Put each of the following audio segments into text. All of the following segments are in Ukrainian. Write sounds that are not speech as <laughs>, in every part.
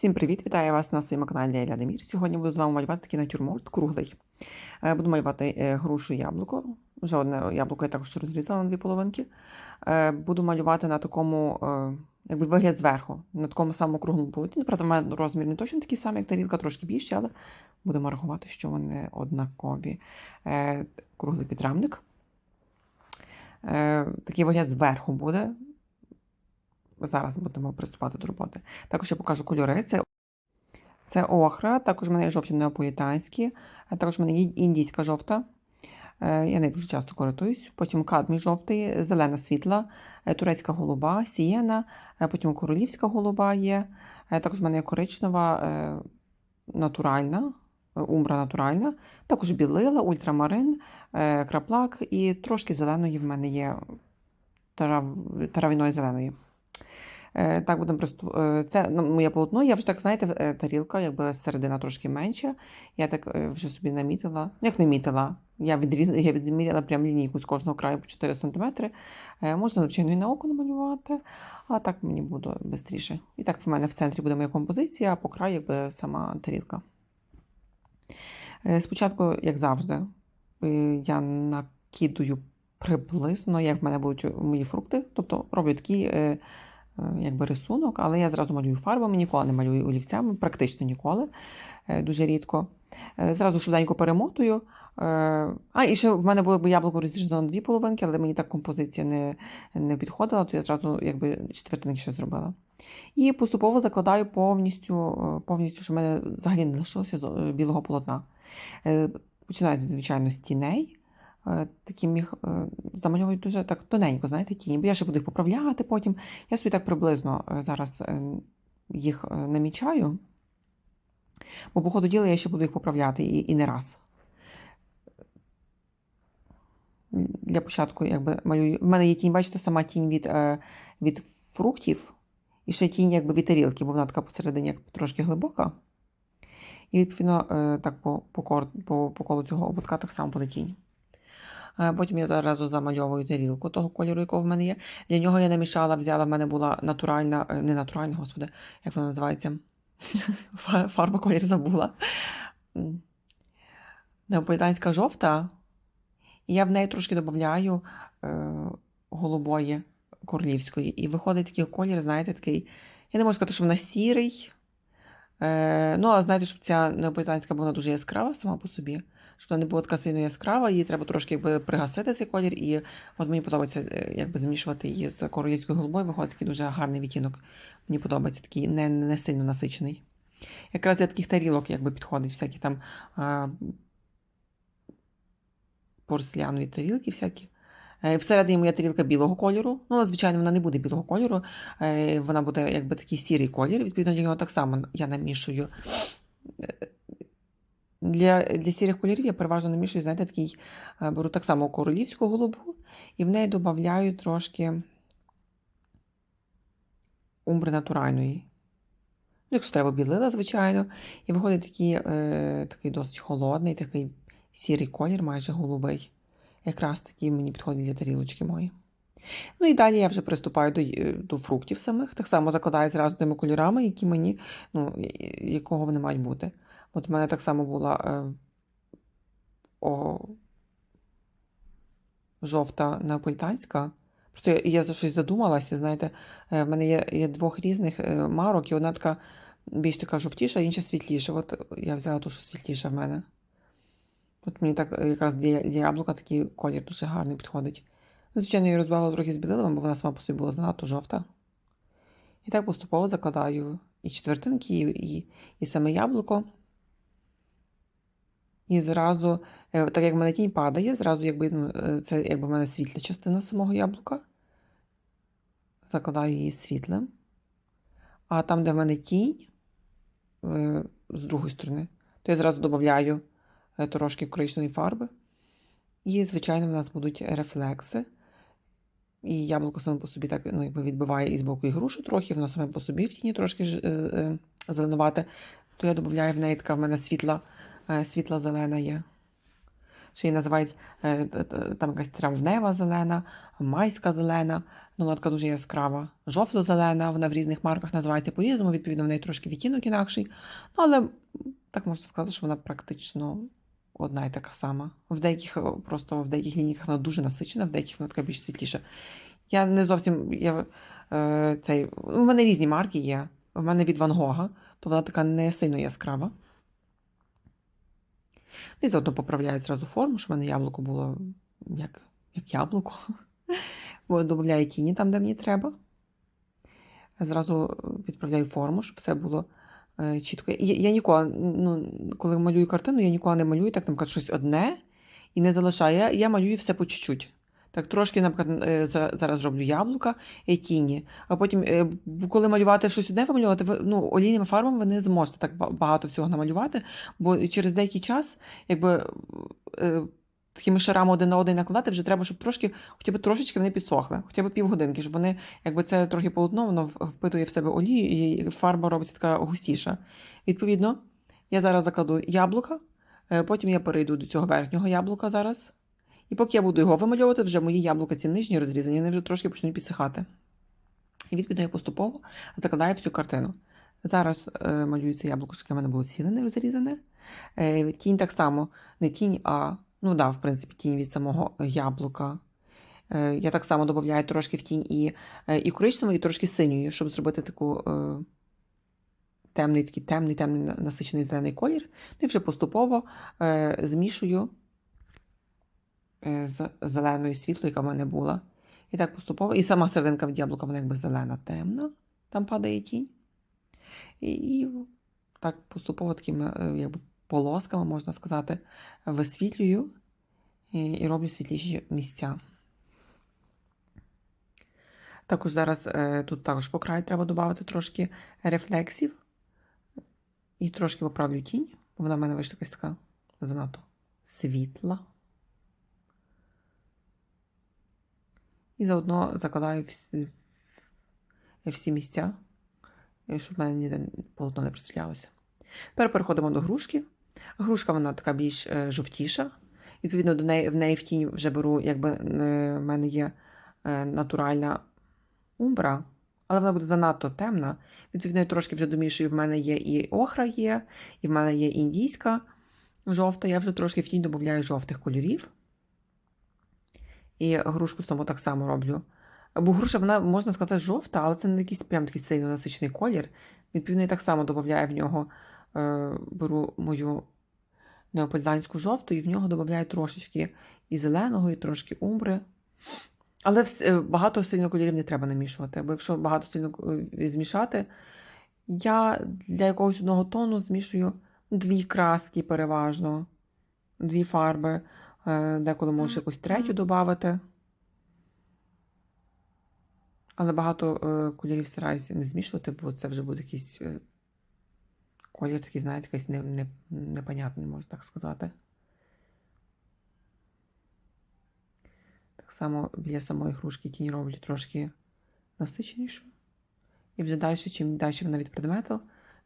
Всім привіт! Вітаю вас на своєму каналі Я Лядемір. Сьогодні буду з вами малювати такий натюрморт круглий. Е, Буду малювати е, грушу яблуко. Вже одне яблуко я також розрізала на дві половинки. Е, Буду малювати на такому, якби вигляд зверху, на такому самому круглому полотні. Правда, в мене розмір не точно такий самий, як тарілка, трошки більший, але будемо рахувати, що вони однакові. Круглий підрамник. Такий вигляд зверху буде. Зараз будемо приступати до роботи. Також я покажу кольори. Це, це охра, також в мене є жовті неаполітанські, також в мене є індійська жовта. Е, Я нею дуже часто користуюсь. Потім кадмій жовтий, зелена світла, е, турецька голуба, сієна, е, потім королівська голуба є. Також в мене є коричнева натуральна, умбра натуральна, також білила, ультрамарин, краплак і трошки зеленої в мене є трав... травяної зеленої. Е, Так, будемо приступ... е, Це ну, моє полотно. Я вже так, знаєте, е, тарілка, якби середина трошки менша. Я так вже собі намітила. Ну, Як намітила? Я відріз... я відміряла прям лінійку з кожного краю по 4 см. Можна, звичайно, і на око намалювати, а так мені буде швидше. І так в мене в центрі буде моя композиція, а по краю якби сама тарілка. Спочатку, як завжди, я накидую приблизно, як в мене будуть мої фрукти. Тобто роблю е, якби рисунок, але я зразу малюю фарбами, ніколи не малюю олівцями, практично ніколи, е, дуже рідко. Е, Зразу швиденько перемотую. Е, А, і ще в мене було б яблуко розрізано на дві половинки, але мені так композиція не, не підходила, то я зразу якби четвертинки ще зробила. І поступово закладаю повністю, е, повністю, що в мене взагалі не лишилося е, білого полотна. Е, Починається, звичайно, з тіней. Е, Такі міг е, замальовують дуже так тоненько, знаєте, тіні, бо я ще буду їх поправляти потім. Я собі так приблизно е, зараз їх намічаю, бо по ходу діла я ще буду їх поправляти і, і не раз. Для початку, якби малюю. В мене є тінь, бачите, сама тінь від, від фруктів, і ще тінь якби від тарілки, бо вона така посередині як трошки глибока. І відповідно так по, по, по, по колу цього ободка так само буде тінь. Е, Потім я зараз замальовую тарілку того кольору, якого в мене є. Для нього я намішала, взяла, в мене була натуральна, е, не натуральна, господи, як вона називається? <laughs> Фа- Фарба колір забула. Неаполітанська жовта. Я в неї трошки додаю е, голубої королівської. І виходить такий колір, знаєте, такий. Я не можу сказати, що вона сірий. Ну, а знаєте, щоб ця неаполітанська була дуже яскрава сама по собі, щоб вона не була така сильно яскрава, її треба трошки якби, пригасити цей колір. І от мені подобається е, якби, змішувати її з королівською голубою, виходить такий дуже гарний відтінок. Мені подобається такий не, не сильно насичений. Якраз для таких тарілок якби, підходить всякі там а, порцелянові тарілки всякі. Е, Всередині моя тарілка білого кольору. Ну, звичайно, вона не буде білого кольору. Е, Вона буде якби такий сірий колір. Відповідно, до нього так само я намішую. Для, для сірих кольорів я переважно намішую, знаєте, такий, е, беру так само королівську голубу, і в неї додаю трошки умбри натуральної. Ну, Якщо треба білила, звичайно. І виходить такий, е, такий досить холодний, такий сірий колір, майже голубий. Якраз такий мені підходить для тарілочки мої. Ну і далі я вже приступаю до, е, до фруктів самих. Так само закладаю зразу тими кольорами, які мені, ну, якого вони мають бути. От в мене так само була е, о, жовта неаполітанська. Просто я, я за щось задумалася, знаєте, е, в мене є, є двох різних е, марок, і одна така більш така жовтіша, інша світліша. От я взяла ту, що світліша в мене. От мені так е, якраз для, яблука такий колір дуже гарний підходить. Ну, Звичайно, я розбавила трохи з білилами, бо вона сама по собі була занадто жовта. І так поступово закладаю і четвертинки, і, і, і саме яблуко. І зразу, е, так як в мене тінь падає, зразу якби, ну, е, це якби в мене світла частина самого яблука. Закладаю її світлим. А там, де в мене тінь, е, з другої сторони, то я зразу додаю трошки коричневої фарби. І, звичайно, в нас будуть рефлекси. І яблуко саме по собі так ну, якби відбиває і з боку і грушу трохи, воно саме по собі в тіні трошки зеленувате, то я додаю в неї така в мене світла, світла зелена є. ще її називають е, т- там якась травнева зелена, майська зелена. Ну, вона така дуже яскрава, жовто-зелена, вона в різних марках називається по-різному, відповідно, в неї трошки відтінок інакший. Ну, але так можна сказати, що вона практично одна і така сама. В деяких е, просто в деяких лінійках вона дуже насичена, в деяких вона така більш світліша. Я не зовсім. Я, е, цей, у мене різні марки є. У мене від Ван Гога, то вона така не сильно яскрава. І заодно поправляю зразу форму, щоб в мене яблуко було як, як яблуко. Додаю тіні там, де мені треба. Зразу відправляю форму, щоб все було е, чітко. Я, я ніколи, ну, коли малюю картину, я ніколи не малюю так, наприклад, щось одне і не залишаю. Я, я малюю все по чуть-чуть. Так, трошки, наприклад, е, зараз роблю яблука і тіні. А потім, е, коли малювати щось одне вималювати, ви ну, олійними фарбами ви не зможете так багато всього намалювати, бо через деякий час, якби е, такими шарами один на один накладати, вже треба, щоб трошки, хоча б трошечки вони підсохли, хоча б півгодинки, щоб вони, якби це трохи полотно, воно впитує в себе олію, і фарба робиться така густіша. Відповідно, я зараз закладу яблука, потім я перейду до цього верхнього яблука зараз. І поки я буду його вимальовувати, вже мої яблука ці нижні розрізані, вони вже трошки почнуть підсихати. І відповідно я поступово закладаю всю картину. Зараз е, малюю яблуко, що в мене було ціле не розрізане. Е, тінь так само, не тінь, а ну да, в принципі, тінь від самого яблука. Е, я так само додаю трошки в тінь і, е, і коричневої, і трошки синьої, щоб зробити таку е, темний, такий темний, темний насичений зелений колір. Ну і вже поступово е, змішую з зеленою світлою, яка в мене була. І так поступово. І сама серединка від яблука, вона якби зелена, темна, там падає тінь. І, і так поступово такими е, якби, полосками, можна сказати, висвітлюю і, і роблю світліші місця. Також зараз е, тут також по краю треба додати трошки рефлексів. І трошки поправлю тінь, вона в мене вийшла якась така занадто світла. І заодно закладаю всі, всі місця, е, щоб в мене ніде полотно не просвітлялося. Тепер переходимо до грушки. Грушка вона така більш е, жовтіша. Відповідно, до неї, в неї в тінь вже беру, якби е, в мене є натуральна умбра, але вона буде занадто темна. Відповідно, я трошки вже домішую, в мене є і охра є, і в мене є індійська жовта. Я вже трошки в тінь додаю жовтих кольорів. І грушку саму так само роблю. Бо груша, вона, можна сказати, жовта, але це не якийсь прям такий сильно насичений колір. Відповідно, я так само додаю в нього, е, беру мою неопольданську жовту, і в нього додаю трошечки і зеленого, і трошки умбри. Але е, багато сильно кольорів не треба намішувати, бо якщо багато сильно е, змішати, я для якогось одного тону змішую дві краски переважно, дві фарби, деколи можу якусь третю додати. Але багато е, кольорів стараюся не змішувати, бо це вже буде якийсь е, колір такий, знаєте, якийсь не, не, непонятний, можна так сказати. Так само біля самої грушки тінь роблю трошки насиченішу. І вже далі, чим далі вона від предмету,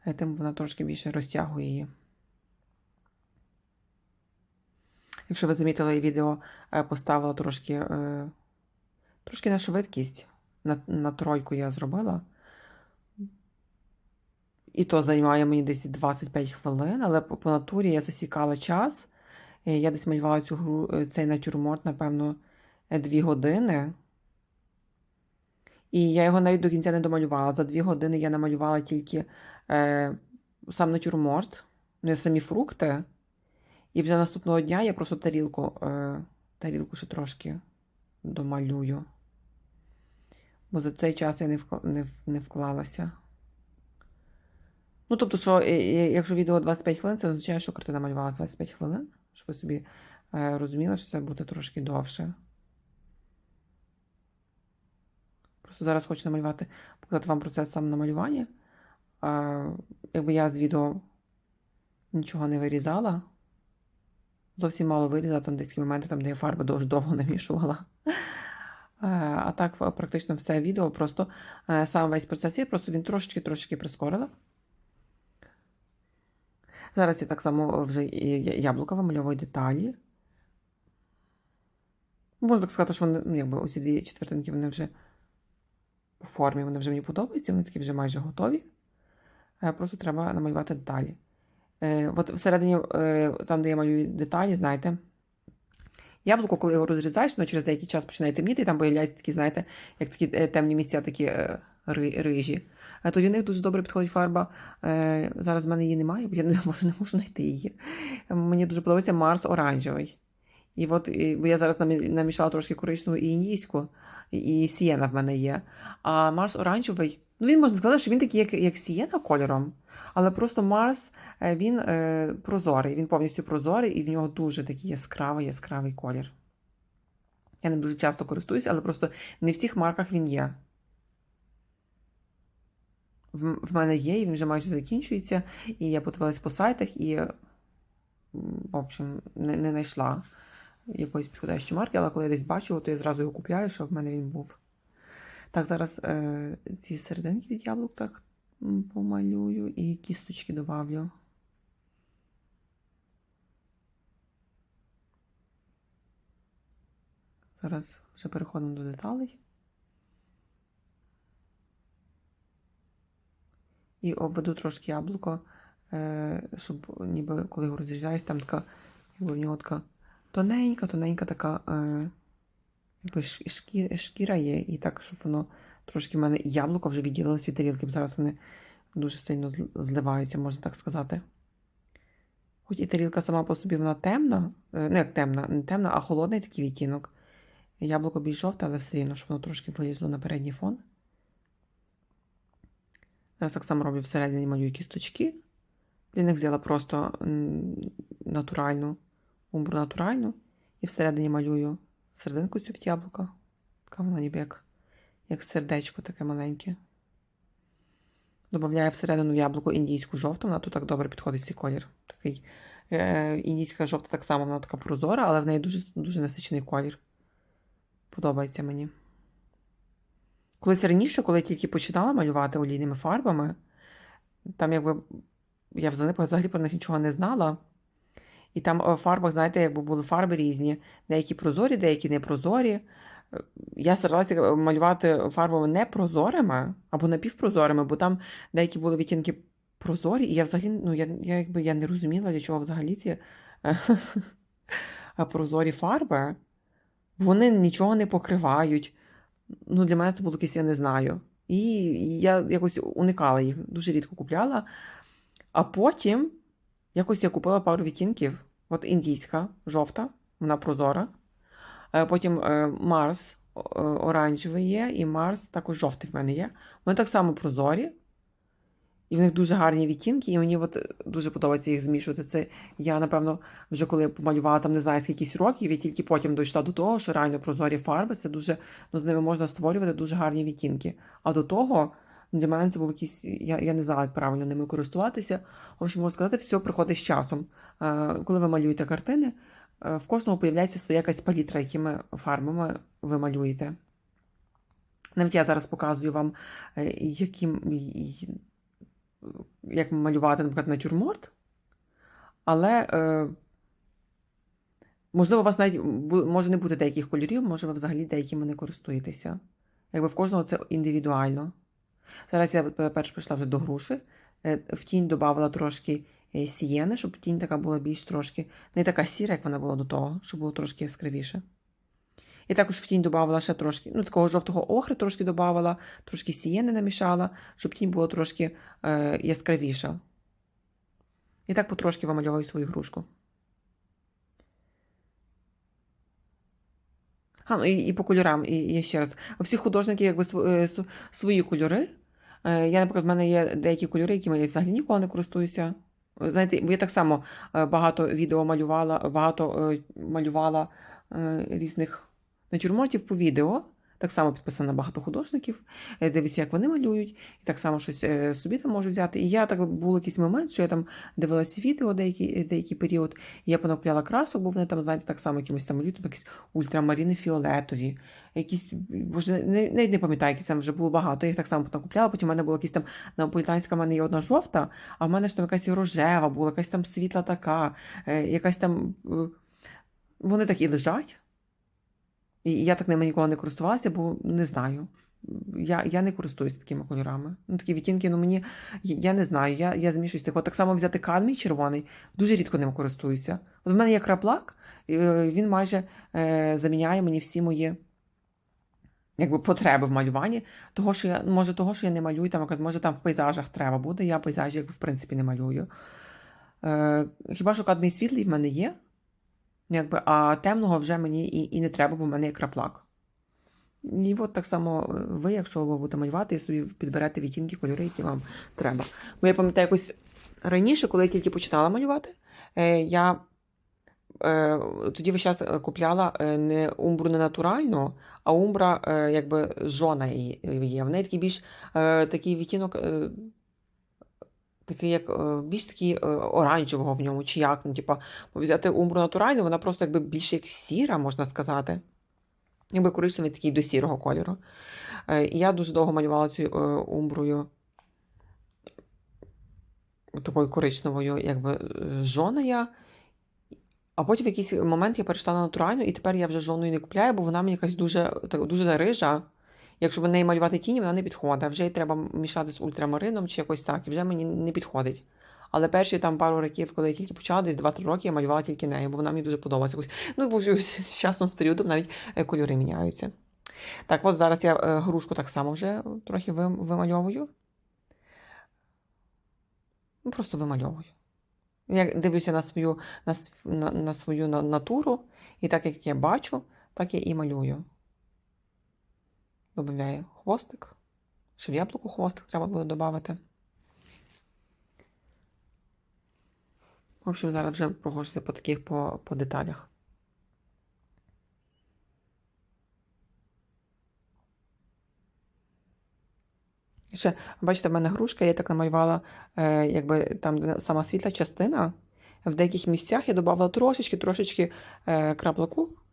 е, тим вона трошки більше розтягує її. Якщо ви замітили відео, е, поставила трошки, е, трошки на швидкість. На, на тройку я зробила. І то займає мені десь 25 хвилин, але по, по натурі я засікала час. Е, Я десь малювала цю гру, цей натюрморт, напевно, 2 години. І я його навіть до кінця не домалювала. За 2 години я намалювала тільки е, сам натюрморт, ну, і самі фрукти. І вже наступного дня я просто тарілку, е, тарілку ще трошки домалюю. Бо за цей час я не, не, не вклалася. Ну, тобто, що е, якщо відео 25 хвилин, це означає, що картина малювалася 25 хвилин, щоб ви собі е, розуміли, що це буде трошки довше. Просто зараз хочу намалювати, показати вам процес сам намалювання. Якби я з відео нічого не вирізала. Зовсім мало вирізала, там десь моменти, там, де я фарби дуже довго намішувала. Е, А так, практично все відео, просто е, сам весь процес є, просто він трошечки-трошечки прискорила. Зараз я так само вже яблука вимальовую деталі. Можна так сказати, що вони, ну, якби оці дві четвертинки вони вже по формі, вони вже мені подобаються, вони такі вже майже готові. Е, Просто треба намалювати деталі. Е, От всередині, е, там, де я маю деталі, знаєте, яблуко, коли його розрізаєш, воно через деякий час починає темніти, і там появляються такі, знаєте, як такі е, темні місця, такі рижі. Тоді в них дуже добре підходить фарба. Зараз в мене її немає, бо я не <laughs> можу, не можу знайти її. Мені дуже подобається Марс оранжевий. І от бо я зараз намішала трошки коричневу і індійську, і сієна в мене є. А Марс оранжевий, ну він можна сказати, що він такий, як, як сієна кольором, але просто Марс е, він е, прозорий, він повністю прозорий, і в нього дуже такий яскравий, яскравий колір. Я ним дуже часто користуюся, але просто не в всіх марках він є. В, в мене є, і він вже майже закінчується. І я подивилась по сайтах і, в общем, не, не знайшла якоїсь підходящої марки, але коли я десь бачу, то я зразу його купляю, що в мене він був. Так, зараз е, ці серединки від яблук так помалюю і кісточки добавлю. Зараз вже переходимо до деталей. І обведу трошки яблуко, е, щоб ніби коли його роз'їжджаєш, там така, якби в нього така тоненька, тоненька така е, якби шкі- шкіра є, і так, щоб воно трошки в мене яблуко вже відділилось від тарілки, бо зараз вони дуже сильно зливаються, можна так сказати. Хоч і тарілка сама по собі вона темна, е, ну як темна, не темна, а холодний такий відтінок. Яблуко більш жовте, але все рівно, щоб воно трошки вилізло на передній фон. Зараз так само роблю всередині малюю кісточки. Для них взяла просто натуральну, умбру натуральну. І всередині малюю серединку цю від яблука. Така вона ніби як, як сердечко таке маленьке. Добавляю всередину в яблуко індійську жовту, вона тут так добре підходить цей колір. Такий, е, індійська жовта так само, вона така прозора, але в неї дуже, дуже насичений колір. Подобається мені. Колись раніше, коли я тільки починала малювати олійними фарбами, там якби я взагалі, про них нічого не знала. І там е, в фарбах, знаєте, якби були фарби різні. Деякі прозорі, деякі непрозорі. Е, Я старалася е, малювати фарбами непрозорими або напівпрозорими, бо там деякі були відтінки прозорі, і я взагалі ну, я, я, якби, я не розуміла, для чого взагалі ці е, <laughs> прозорі фарби. Вони нічого не покривають. Ну, для мене це було якесь, я не знаю. І я якось уникала їх, дуже рідко купляла. А потім якось я купила пару відтінків. От індійська, жовта, вона прозора. Е, Потім е, Марс е, оранжевий є, і Марс також жовтий в мене є. Вони так само прозорі. І в них дуже гарні відтінки, і мені от дуже подобається їх змішувати. Це я, напевно, вже коли помалювала там не знаю скількись років, і тільки потім дійшла до того, що реально прозорі фарби це дуже, ну з ними можна створювати дуже гарні відтінки. А до того для мене це був якийсь, я, я не знала, як правильно ними користуватися. В общем, можна сказати, все приходить з часом. Е, Коли ви малюєте картини, е, в кожного появляється своя якась палітра, якими фарбами ви малюєте. Навіть я зараз показую вам, е, яким, як малювати, наприклад, натюрморт, але можливо, у вас навіть може не бути деяких кольорів, може ви взагалі деякими не користуєтеся. Якби в кожного це індивідуально. Зараз я е, перш прийшла вже до груші, е, в тінь додавала трошки е, сієни, щоб тінь така була більш трошки, не така сіра, як вона була до того, щоб було трошки яскравіше. І також в тінь додавала ще трошки, ну, такого жовтого охри трошки додавала, трошки сієни намішала, щоб тінь була трошки е, яскравіша. І так потрошки вимальовую свою грушку. А, ну, і, і по кольорам, і, і ще раз. У всіх художників якби е, св- свої кольори. Е, Я, наприклад, в мене є деякі кольори, якими я взагалі ніколи не користуюся. Знаєте, я так само е, багато відео малювала, багато малювала різних натюрмортів по відео. Так само підписана багато художників, е, дивлюся, як вони малюють, і так само щось е, собі там можу взяти. І я так був якийсь момент, що я там дивилася відео деякий, деякий період, і я понакупляла красок, бо вони там, знаєте, так само якимось там малюють, якісь ультрамарини фіолетові, якісь, боже, не, не, не пам'ятаю, які там вже було багато. Я їх так само понакупляла, потім в мене була якісь там неаполітанська, в мене є одна жовта, а в мене ж там якась рожева була, якась там світла така, е, якась там. е, Вони так і лежать. Я так ними ніколи не користувалася, бо не знаю. Я, я не користуюся такими кольорами. Ну, такі відтінки, ну мені я не знаю, я, я змішуюсь тих. Так само взяти кадмій червоний, дуже рідко ним користуюся. От в мене є краплак, е, він майже е, заміняє мені всі мої якби, потреби в малюванні. Того, що я, може, того, що я не малюю, там, може там в пейзажах треба буде, я пейзажі якби, в принципі не малюю. Е, хіба що кадмій світлий в мене є, якби, а темного вже мені і, і не треба, бо в мене є краплак. І от так само е, ви, якщо ви будете малювати, і собі підберете відтінки, кольори, які вам треба. Бо я пам'ятаю якось раніше, коли я тільки починала малювати, е, я е, тоді весь час купляла не умбру не натуральну, а умбра якби жона її- є. В неї такий більш такий відтінок. Такий, як е, більш такий е, оранжевого в ньому, чи як, ну, типа, взяти умбру натуральну, вона просто якби більш як сіра, можна сказати. Якби коричневий такий до сірого кольору. Е, я дуже довго малювала цю умброю такою коричневою, якби жона я. А потім в якийсь момент я перейшла на натуральну, і тепер я вже жоною не купляю, бо вона мені якась дуже, дуже рижа. Якщо в неї малювати тіні, вона не підходить. Вже їй треба мішати з ультрамарином чи якось так, і вже мені не підходить. Але перші там пару років, коли я тільки почала, десь 2-3 роки, я малювала тільки нею, бо вона мені дуже подобається. Ну, бо з часом, з періодом навіть е, кольори міняються. Так, от зараз я е, грушку так само вже трохи вимальовую. Ну, просто вимальовую. Я дивлюся на свою, на, на, на свою натуру, і так як я бачу, так я і малюю. Добавляю хвостик. Ще в яблуку хвостик треба буде додати. В общем, зараз вже прохожуся по таких по, по деталях. Ще, бачите, в мене грушка, я так намалювала, е, якби там сама світла частина. В деяких місцях я додавала трошечки, трошечки е, краплаку.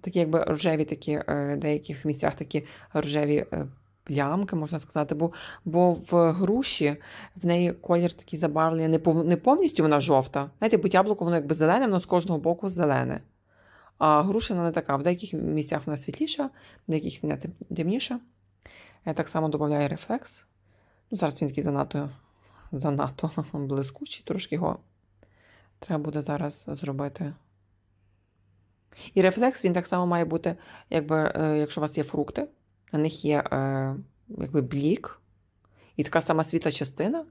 Такі якби рожеві такі, е, в деяких місцях такі рожеві е, плямки, можна сказати. Бо, бо в груші в неї колір такий забарвлений, не, пов, не повністю вона жовта. Знаєте, бо яблуко воно якби зелене, воно з кожного боку зелене. А груша вона не така. В деяких місцях вона світліша, в деяких вона темніша. Я так само додаю рефлекс. Ну, зараз він такий занадто, занадто <laughs> блискучий, трошки його треба буде зараз зробити. І рефлекс він так само має бути, якби, е, якщо у вас є фрукти, на них є е, якби блік і така сама світла частина.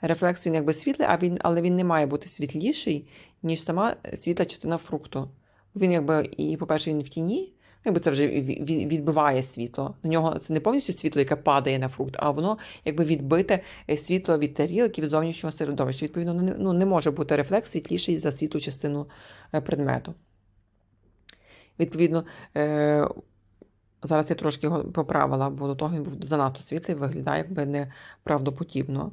Рефлекс він якби світлий, а він, але він не має бути світліший, ніж сама світла частина фрукту. Він, якби, і, по-перше, він в тіні, ну, якби це вже ві- ві- відбиває світло. На нього це не повністю світло, яке падає на фрукт, а воно якби відбите е, світло від тарілки, від зовнішнього середовища. Відповідно, ну, не може бути рефлекс світліший за світлу частину предмету. Відповідно, е, зараз я трошки його поправила, бо до того він був занадто світлий, виглядає якби неправдоподібно.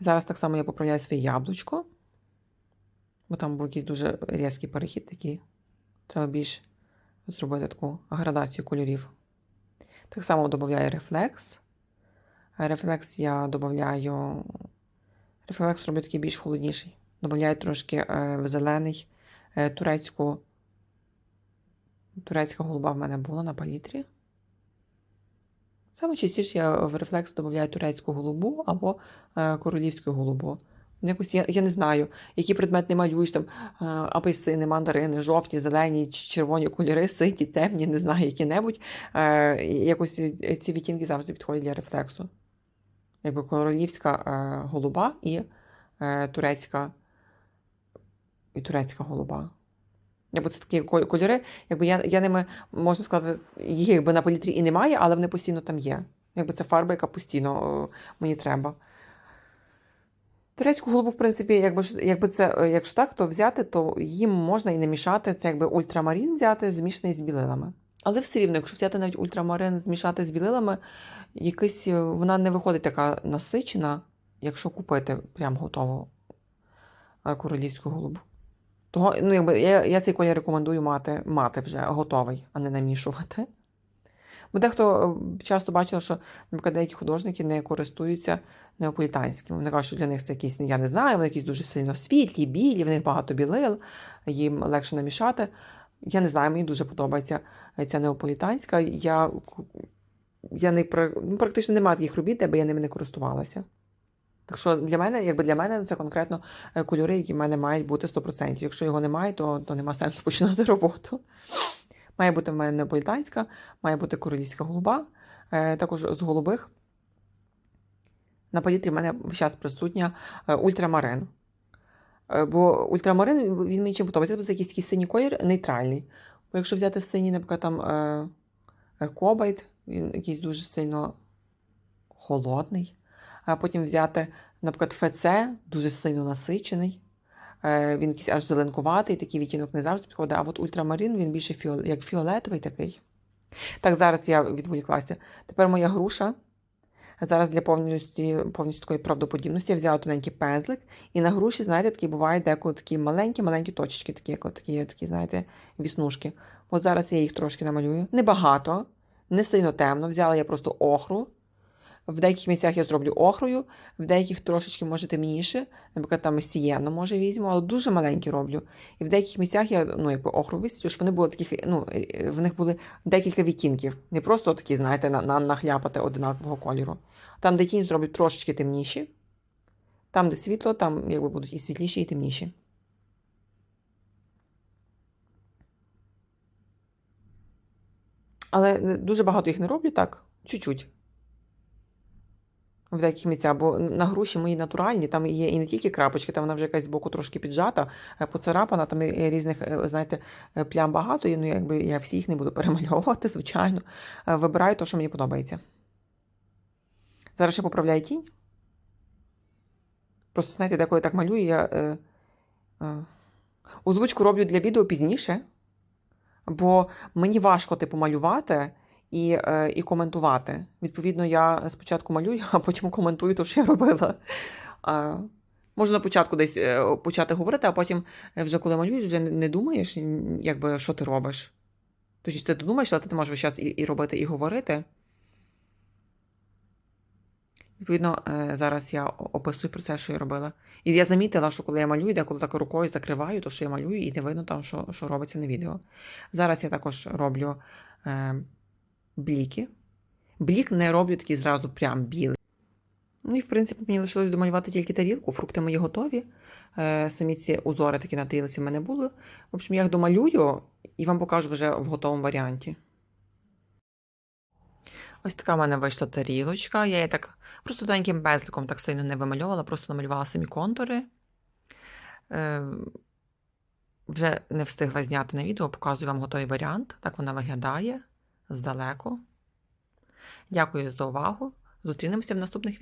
Зараз так само я поправляю своє яблучко, бо там був якийсь дуже різкий перехід такий. Треба більш зробити таку градацію кольорів. Так само додаю рефлекс. Рефлекс я додаю. Рефлекс роблю такий більш холодніший. Додаю трошки е, зелений е, турецьку. Турецька голуба в мене була на палітрі. Саме частіше я в рефлекс додаю турецьку голубу або е, королівську голубу. Якось я, я не знаю, які предмети малюєш там е, апельсини, мандарини, жовті, зелені, червоні кольори, ситі, темні, не знаю, які-небудь. Е, якось ці відтінки завжди підходять для рефлексу. Якби королівська голуба і турецька, і турецька голуба. Якби це такі кольори, якби я, я ними, можна сказати, їх якби на палітрі і немає, але вони постійно там є. Якби це фарба, яка постійно о, мені треба. Турецьку голубу, в принципі, якби, якби це, е, якщо так, то взяти, то їм можна і не мішати. Це якби ультрамарин взяти, змішаний з білилами. Але все рівно, якщо взяти навіть ультрамарин, змішати з білилами, якийсь, е, вона не виходить така насичена, якщо купити прям готову е, королівську голубу. Того, ну, якби, я, я цей колір рекомендую мати, мати вже готовий, а не намішувати. Бо дехто е, часто бачила, що, наприклад, деякі художники не користуються неаполітанським. Вони кажуть, що для них це якісь, я не знаю, вони якісь дуже сильно світлі, білі, в них багато білил, їм легше намішати. Я не знаю, мені дуже подобається ця неаполітанська. Я, я не, ну, практично немає таких робіт, де я ними не користувалася. Так що для мене, якби для мене це конкретно е, кольори, які в мене мають бути 100%. Якщо його немає, то, то нема сенсу <laughs> починати роботу. Має бути в мене неаполітанська, має бути королівська голуба, е, також з голубих. На палітрі в мене час присутня е, ультрамарин. Бо ультрамарин він- мені чим подобається, це якийсь такий синій колір нейтральний. Бо якщо взяти синій, наприклад, там кобальт, він якийсь дуже сильно холодний. А потім взяти, наприклад, ФЦ, дуже сильно насичений. Е, Він якийсь аж зеленкуватий, такий відтінок не завжди підходить. А от ультрамарин він більше фіол... як фіолетовий такий. Так, зараз я відволіклася. Тепер моя груша. Зараз для повністю, повністю такої правдоподібності я взяла тоненький пензлик, і на груші, знаєте, такі бувають деколи такі маленькі-маленькі точечки, такі, як такі, такі, знаєте, віснушки. От зараз я їх трошки намалюю. Небагато, не сильно темно. Взяла я просто охру. В деяких місцях я зроблю охрою, в деяких трошечки може темніше, наприклад, там сієно може візьму, але дуже маленькі роблю. І в деяких місцях я ну, якби охру висвітлю, щоб вони були таких, ну, е, в них були декілька відтінків. Не просто такі, знаєте, на, на, нахляпати одинакового кольору. Там, де тінь зроблю трошечки темніші, там, де світло, там якби будуть і світліші, і темніші. Але дуже багато їх не роблю так, чуть-чуть. В деяких місцях, бо на груші мої натуральні, там є і не тільки крапочки, там вона вже якась збоку трошки піджата, е, поцарапана, там і різних, е, знаєте, е, плям багато, і ну якби я всі їх не буду <laughs> перемальовувати, звичайно. Вибираю те, що мені подобається. Зараз ще поправляю тінь. Просто, знаєте, деколи так малюю, я е, е, озвучку роблю для відео пізніше, бо мені важко типу малювати і, е, і коментувати. Відповідно, я спочатку малюю, а потім коментую те, що я робила. А, можна на початку десь е, почати говорити, а потім, е, вже коли малюєш, вже не, думаєш, якби, що ти робиш. Тобто ти думаєш, але ти можеш час і, і робити, і говорити. Відповідно, зараз я описую про це, що я робила. І я замітила, що коли я малюю, деколи так рукою закриваю, то що я малюю, і не видно там, що, що робиться на відео. Зараз я також роблю бліки. Блік не роблю такий зразу прям білий. Ну і в принципі мені лишилось домалювати тільки тарілку. Фрукти мої готові. Е, самі ці узори такі на тарілці в мене були. В общем, я їх домалюю і вам покажу вже в готовому варіанті. Ось така в мене вийшла тарілочка. Я її так просто тоненьким безликом так сильно не вимальовувала, просто намалювала самі контури. Е, вже не встигла зняти на відео, показую вам готовий варіант. Так вона виглядає здалеку. Дякую за увагу. Зустрінемося в наступних відео.